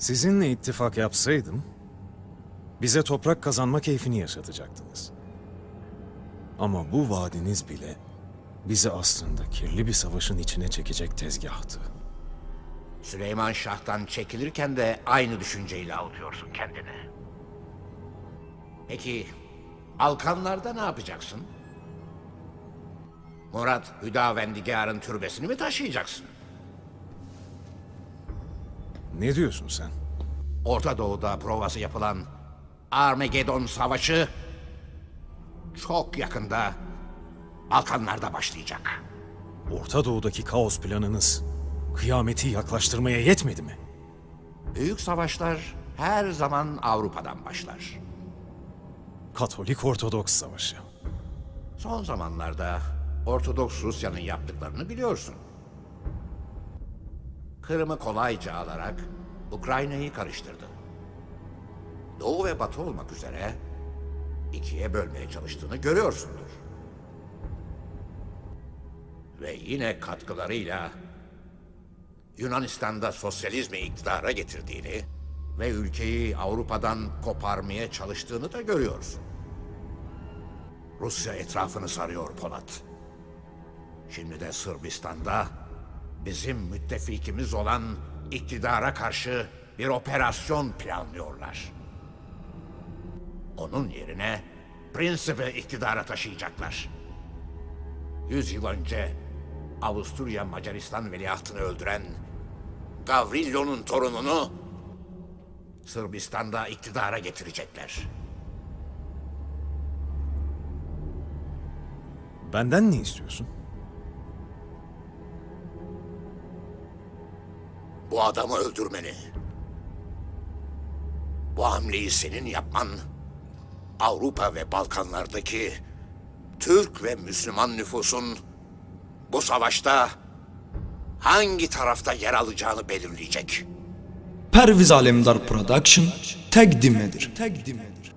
Sizinle ittifak yapsaydım, bize toprak kazanma keyfini yaşatacaktınız. Ama bu vaadiniz bile bizi aslında kirli bir savaşın içine çekecek tezgahtı. Süleyman Şah'tan çekilirken de aynı düşünceyle avutuyorsun kendini. Peki Balkanlarda ne yapacaksın? Murat Hüdavendigar'ın türbesini mi taşıyacaksın? Ne diyorsun sen? Orta Doğu'da provası yapılan Armageddon Savaşı çok yakında Balkanlarda başlayacak. Orta Doğu'daki kaos planınız kıyameti yaklaştırmaya yetmedi mi? Büyük savaşlar her zaman Avrupa'dan başlar. Katolik Ortodoks Savaşı. Son zamanlarda Ortodoks Rusya'nın yaptıklarını biliyorsun. Kırım'ı kolayca alarak Ukrayna'yı karıştırdı. Doğu ve Batı olmak üzere ikiye bölmeye çalıştığını görüyorsundur. Ve yine katkılarıyla Yunanistan'da sosyalizmi iktidara getirdiğini ve ülkeyi Avrupa'dan koparmaya çalıştığını da görüyorsun. Rusya etrafını sarıyor Polat. Şimdi de Sırbistan'da bizim müttefikimiz olan iktidara karşı bir operasyon planlıyorlar. Onun yerine Princepi iktidara taşıyacaklar. Yüz yıl önce Avusturya Macaristan veliahtını öldüren Gavrillo'nun torununu Sırbistan'da iktidara getirecekler. Benden ne istiyorsun? Bu adamı öldürmeni. Bu hamleyi senin yapman Avrupa ve Balkanlardaki Türk ve Müslüman nüfusun bu savaşta hangi tarafta yer alacağını belirleyecek. Perviz Alemdar Production təqdim edir. Təqdim edir.